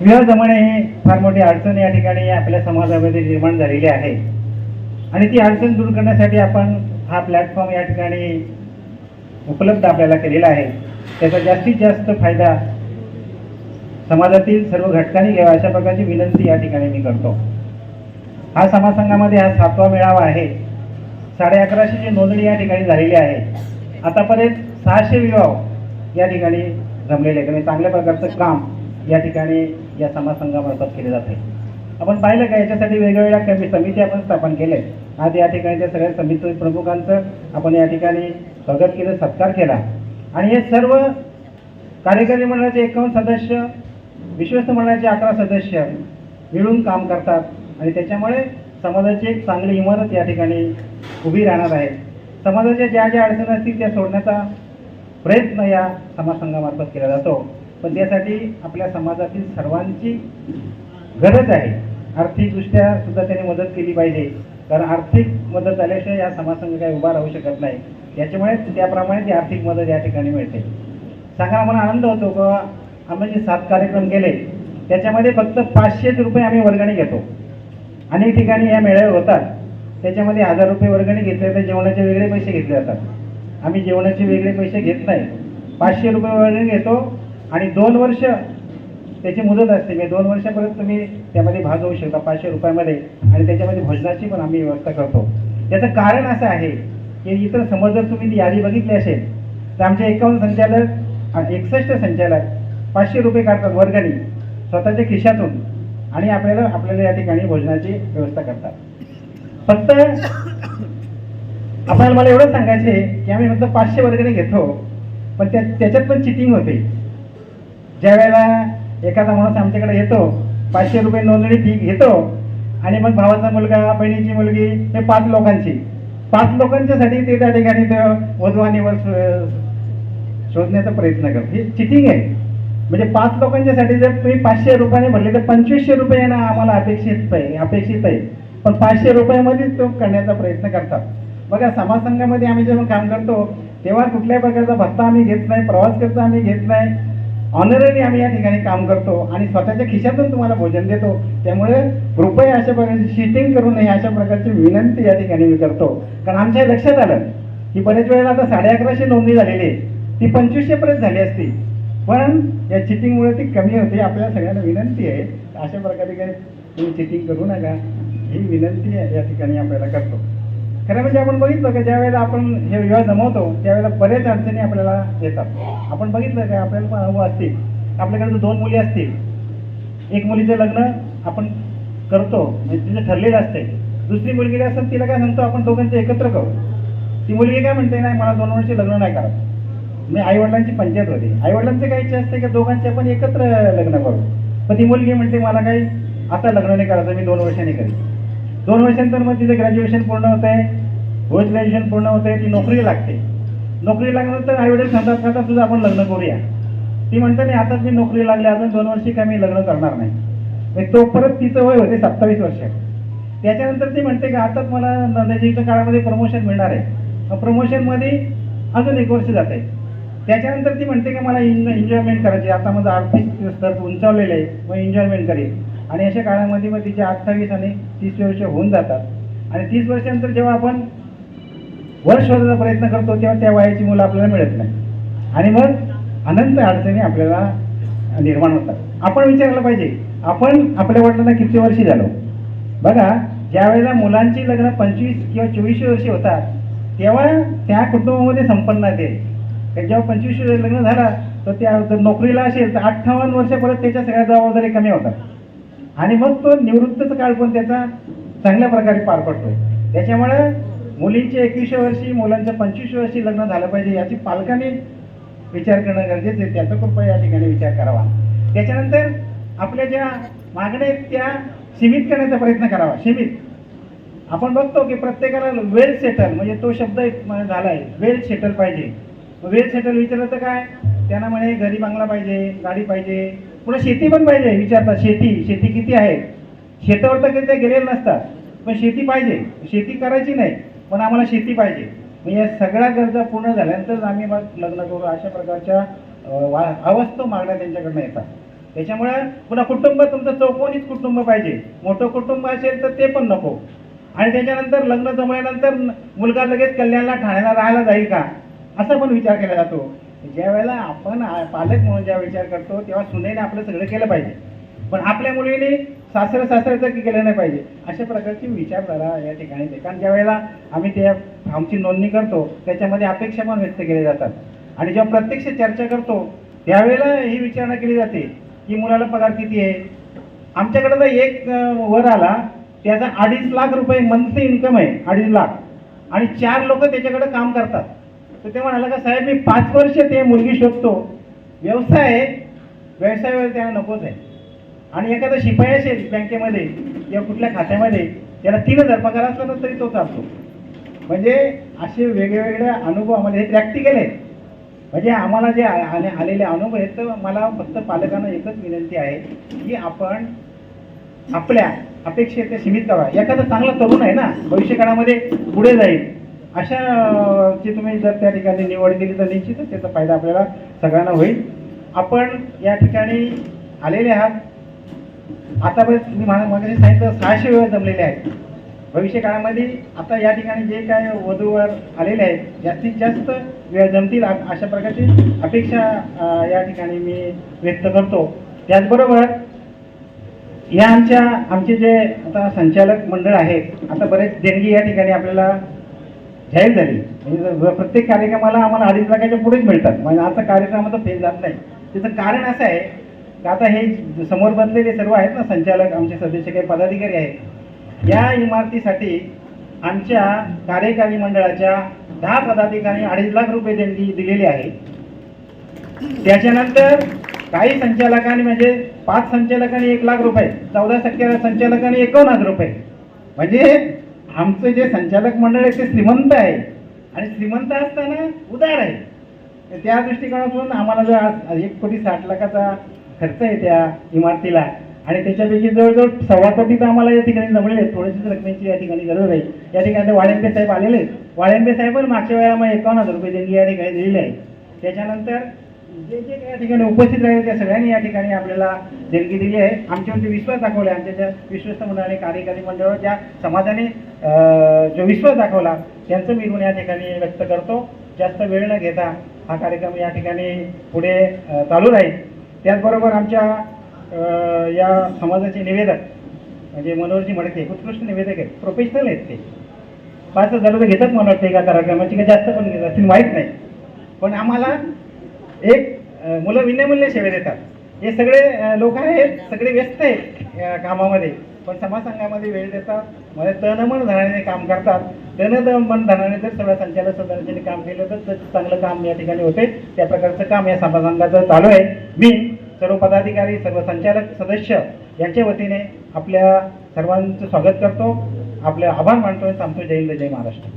विवाह जमणे ही फार मोठी अडचण या ठिकाणी आपल्या समाजामध्ये निर्माण झालेली आहे. आणि ती अडचण दूर करण्यासाठी आपण हा प्लॅटफॉर्म या ठिकाणी उपलब्ध आपल्याला केलेला आहे. त्याचा जास्तीत जास्त फायदा समाजातील सर्व घटकांनी घ्यावा अशा प्रकारची विनंती या ठिकाणी मी करतो. हा समाजसंघामध्ये हा सातवा मेळावा आहे. साडे अकराशेची नोंदणी या ठिकाणी झालेली आहे. आतापर्यंत सहाशे विवाह या ठिकाणी जमलेले आहेत. आणि चांगल्या प्रकारचं काम या ठिकाणी या समाजसंघामार्फत केले जाते. आपण पाहिलं का याच्यासाठी वेगवेगळ्या कमी समिती आपण स्थापन केले आज या ठिकाणी त्या सगळ्या समिती प्रमुखांचं आपण या ठिकाणी स्वागत केलं सत्कार केला. आणि हे सर्व कार्यकारी मंडळाचे एकावन्न सदस्य विश्वस्त मंडळाचे अकरा सदस्य मिळून काम करतात. आणि त्याच्यामुळे समाजाची एक चांगली इमारत या ठिकाणी उभी राहणार आहे. समाजाच्या ज्या ज्या अडचणी असतील त्या सोडण्याचा प्रयत्न या समाजसंघामार्फत केला जातो. पण त्यासाठी आपल्या समाजातील सर्वांची गरज आहे. आर्थिकदृष्ट्या सुद्धा त्यांनी मदत केली पाहिजे. कारण आर्थिक मदत झाल्याशिवाय या समाजसंघ काही उभा राहू शकत नाही. याच्यामुळे त्याप्रमाणे ती आर्थिक मदत या ठिकाणी मिळते. सांगा मला आनंद होतो का? आम्ही जे सात कार्यक्रम केले त्याच्यामध्ये फक्त पाचशेच रुपये आम्ही वर्गणी घेतो. अनेक ठिकाणी या मेळावे होतात. त्याच्यामध्ये हजार रुपये वर्गणी घेतले तर जेवणाचे वेगळे पैसे घेतले जातात. आम्ही जेवणाचे वेगळे पैसे घेत नाही. पाचशे रुपये वर्गणी घेतो आणि दोन वर्ष त्याची मुदत असते. म्हणजे दोन वर्षापर्यंत तुम्ही त्यामध्ये भाग घेऊ शकता पाचशे रुपयामध्ये. आणि त्याच्यामध्ये भोजनाची पण आम्ही व्यवस्था करतो. त्याचं कारण असं आहे की इतर समोर जर तुम्ही ती यादी बघितली असेल तर आमचे एकावन्न संचालक आणि एकसष्ट संचालक पाचशे रुपये काढतात वर्गणी स्वतःच्या खिशातून. आणि आपल्याला आपल्याला या ठिकाणी भोजनाची व्यवस्था करतात. फक्त आपल्याला मला एवढं सांगायचे की आम्ही फक्त पाचशे वर्गणी घेतो पण त्या त्याच्यात पण चिटिंग होते. ज्या वेळेला एखादा माणूस आमच्याकडे येतो पाचशे रुपये नोंदणी फी घेतो आणि मग भावाचा मुलगा बहिणीची मुलगी हे पाच लोकांची. पाच लोकांच्यासाठी ते त्या ठिकाणी ते वधवानीवर शो- शोधण्याचा प्रयत्न करतो. ही चिटिंग आहे. म्हणजे पाच लोकांच्यासाठी जर तुम्ही पाचशे रुपयाने भरले तर पंचवीसशे रुपये ना आम्हाला अपेक्षित आहे अपेक्षित आहे. पण पाचशे रुपयामध्येच तो करण्याचा प्रयत्न करतात. बघा समाजसंघामध्ये आम्ही जेव्हा काम करतो तेव्हा कुठल्याही प्रकारचा भत्ता आम्ही घेत नाही प्रवास खर्च आम्ही घेत नाही. ऑनररी आम्ही या ठिकाणी काम करतो आणि स्वतःच्या खिशातून तुम्हाला भोजन देतो. त्यामुळे रुपये अशा प्रकारची शिटिंग करू नये अशा प्रकारची विनंती या ठिकाणी मी करतो. कारण आमच्या लक्षात आलं की बरेच वेळेला आता साडे अकराशे नोंदणी झालेली आहे. ती पंचवीसशे पर्यंत झाली असती. पण या चिटिंगमुळे ती कमी होते. आपल्या सगळ्यांना विनंती आहे अशा प्रकारे काही तुम्ही चिटिंग करू नका. ही विनंती आहे या ठिकाणी आपल्याला करतो. खरं म्हणजे आपण बघितलं का ज्या वेळेला आपण हे विवाह जमवतो त्यावेळेला बऱ्याच अडचणी आपल्याला येतात. आपण बघितलं का आपल्याला पण अनुभव असतील. आपल्याकडे दोन मुली असतील. एक मुलीचं लग्न आपण करतो म्हणजे तिचं ठरलेलं असते दुसरी मुलगी असतात तिला काय सांगतो आपण दोघांचे एकत्र करू. ती मुलगी काय म्हणते नाही मला दोन वर्षी लग्न नाही करत मी आईवडिलांची पंचायत होती. आईवडिलांचे काय इच्छा असते की दोघांचे आपण एकत्र लग्न करू. पण ती मुलगी म्हणते मला काही आता लग्न नाही करायचं मी दोन वर्षांनी करेन. दोन वर्षानंतर मग तिचं ग्रॅज्युएशन पूर्ण होत आहे पोस्ट ग्रॅज्युएशन पूर्ण होत आहे ती नोकरी लागते. नोकरी लागल्यानंतर आईवडील सांगतात का तुझं आपण लग्न करूया. ती म्हणतात नाही आता मी नोकरी लागली अजून दोन वर्षी काय मी लग्न करणार नाही. मग तो परत तिचं वय होते सत्तावीस वर्ष. त्याच्यानंतर ती म्हणते का आता मला नजीकच्या काळामध्ये प्रमोशन मिळणार आहे. प्रमोशनमध्ये अजून एक वर्ष जात. आहे त्याच्यानंतर ती म्हणते की मला एन्जॉयमेंट करायची आता माझं आर्थिक स्तर उंचावलेलं आहे. मग एन्जॉयमेंट करेल आणि अशा काळामध्ये मग तिचे अठ्ठावीस आणि तीस वर्ष होऊन जातात. आणि तीस वर्षानंतर जेव्हा आपण वर्ष शोधायचा प्रयत्न करतो तेव्हा त्या वयाची मुलं आपल्याला मिळत नाही. आणि मग अनंत अडचणी आपल्याला निर्माण होतात. आपण विचारलं पाहिजे आपण आपल्या वडिलांना किती वर्षी झालो? बघा ज्या वेळेला मुलांची लग्न पंचवीस किंवा चोवीस वर्षी होतात तेव्हा त्या कुटुंबामध्ये संपन्न येते जेव्हा पंचवीस लग्न झाला तर त्या जर नोकरीला असेल तर अठ्ठावन्न वर्षापर्यंत त्याच्या सगळ्या जबाबदारी कमी होतात. आणि मग तो निवृत्तीचा काळ पण त्याचा चांगल्या प्रकारे पार पडतो त्याच्यामुळे मुलींचे एकवीसशे वर्षी मुलांच्या पंचवीस वर्षी लग्न झालं पाहिजे याची पालकांनी विचार करणं गरजेचं आहे. त्याचा कृपया या ठिकाणी विचार करावा. त्याच्यानंतर आपल्या ज्या मागण्या आहेत त्या सीमित करण्याचा प्रयत्न करावा. सीमित. आपण बघतो की प्रत्येकाला वेल सेटल म्हणजे तो शब्द एक झाला आहे वेल सेटल पाहिजे. वेल सेटल विचारलं तर काय? त्यांना म्हणे घरी बांगला पाहिजे गाडी पाहिजे पुन्हा शेती पण पाहिजे विचारतात. शेती शेती किती आहे? शेतावर तर कधी ते गेलेले नसतात. पण शेती पाहिजे. शेती करायची नाही पण आम्हाला शेती पाहिजे. मग या सगळ्या गरजा पूर्ण झाल्यानंतरच आम्ही मग लग्न करू. अशा प्रकारच्या वा अवास्तव मागण्या त्यांच्याकडनं येतात. त्याच्यामुळे पुन्हा कुटुंब तुमचं चौकोनीच कुटुंब पाहिजे. मोठं कुटुंब असेल तर ते पण नको. आणि त्याच्यानंतर लग्न जमल्यानंतर मुलगा लगेच कल्याणला ठाण्याला राहायला जाईल का? असा पण विचार केला जातो. ज्या वेळेला आपण पालक म्हणून जेव्हा विचार करतो तेव्हा सुनेने आपलं सगळं केलं पाहिजे. पण आपल्या मुलीने सासर सासऱ्याचं केलं नाही पाहिजे? अशा प्रकारची विचारधारा या ठिकाणी कारण ज्या वेळेला आम्ही त्या आमची नोंदणी करतो त्याच्यामध्ये अपेक्षा पण व्यक्त केल्या जातात. आणि जेव्हा प्रत्यक्ष चर्चा करतो त्यावेळेला ही विचारणा केली जाते की मुलाला पगार किती आहे? आमच्याकडे जर एक वर आला त्याचा अडीच लाख रुपये मंथली इन्कम आहे अडीच लाख. आणि चार लोक त्याच्याकडे काम करतात. तर ते म्हणाला का साहेब मी पाच वर्ष ते मुलगी शोधतो. व्यवसाय आहे व्यवसाय त्याला नकोच आहे. आणि एखादा शिपाई असेल बँकेमध्ये किंवा कुठल्या खात्यामध्ये त्याला तीन हजार पगार असला ना तरी तो चालतो. म्हणजे असे वेगवेगळे अनुभव आम्हाला हे प्रॅक्टिकल आहेत म्हणजे आम्हाला जे आ- आले आलेले अनुभव आहेत तर मला फक्त पालकांना एकच विनंती आहे की आपण आपल्या अपेक्षेत सीमित करा एखादा चांगला तरुण आहे ना भविष्यकाळामध्ये पुढे जाईल. अशा ची तुम्ही जर त्या ठिकाणी निवड केली तर निश्चितच त्याचा फायदा आपल्याला सगळ्यांना होईल. आपण या ठिकाणी आलेले आहात. आतापर्यंत मी म्हणा मग सांगितलं सहाशे वेळ जमलेले आहेत. भविष्य काळामध्ये आता या ठिकाणी जे काय वधूवर आलेले आहेत जास्तीत जास्त वेळ जमतील अशा प्रकारची अपेक्षा या ठिकाणी मी व्यक्त करतो. त्याचबरोबर या आमच्या आमचे जे आता संचालक मंडळ आहेत आता बरेच देणगी या ठिकाणी आपल्याला जाहीर झाली. म्हणजे प्रत्येक कार्यक्रमाला आम्हाला अडीच लाखाच्या पुढेच मिळतात. म्हणजे आता कार्यक्रमाचा फेल जात नाही. त्याचं कारण असं आहे की आता हे समोर बसलेले सर्व आहेत ना संचालक आमचे सदस्य काही पदाधिकारी आहेत. या इमारतीसाठी आमच्या कार्यकारी मंडळाच्या दहा पदाधिकारी अडीच लाख रुपये देणगी दिलेली आहे. त्याच्यानंतर काही संचालकांनी म्हणजे पाच संचालकांनी एक लाख रुपये चौदा टक्के संचालकांनी एकावन्न हजार रुपये. म्हणजे आमचं जे संचालक मंडळ आहे ते श्रीमंत आहे. आणि श्रीमंत असताना उदार आहे. तर त्या दृष्टिकोनातून आम्हाला जो आज एक कोटी साठ लाखाचा खर्च आहे त्या इमारतीला आणि त्याच्यापैकी जवळजवळ सव्वा कोटी तर आम्हाला या ठिकाणी जमलेले आहेत. थोडीशीच रकमेची या ठिकाणी गरज आहे. या ठिकाणी वाळेंबे साहेब आलेले आहेत. वाळेंबे साहेब मागच्या वेळेला मग एकावन्न हजार रुपये देणगी या ठिकाणी दिलेली आहे त्याच्यानंतर जे जे या ठिकाणी उपस्थित राहिले त्या सगळ्यांनी या ठिकाणी आपल्याला देणगी दिली आहे. आमच्यावरती विश्वास दाखवला आमच्या ज्या विश्वस्त मंडळाने कार्यकारी मंडळावर ज्या समाजाने जो विश्वास दाखवला त्यांचं मी ऋण या ठिकाणी व्यक्त करतो. जास्त वेळ न घेता हा कार्यक्रम या ठिकाणी पुढे चालू राहील. त्याचबरोबर आमच्या या समाजाचे निवेदक म्हणजे मनोहरजी मडके उत्कृष्ट निवेदक आहेत. प्रोफेशनल आहेत ते. पाच हजार रुपये घेतात मला वाटतं एका कार्यक्रमाची का जास्त पण घेत असतील माहीत नाही. पण आम्हाला एक मुलं विनामूल्य सेवा देतात. हे सगळे लोक आहेत सगळे व्यस्त आहेत कामामध्ये. पण समाजसंघामध्ये वेळ देतात म्हणजे तनमन धनाने काम करतात. तन मन धनाने जर सगळ्या संचालक सदस्यांनी काम केलं तर चांगलं काम या ठिकाणी होते. त्या प्रकारचं काम या समाजसंघाचं चालू आहे. मी सर्व पदाधिकारी सर्व संचालक सदस्य यांच्या वतीने आपल्या सर्वांचं स्वागत करतो. आपले आभार मानतो सांगतो जय हिंद जय महाराष्ट्र.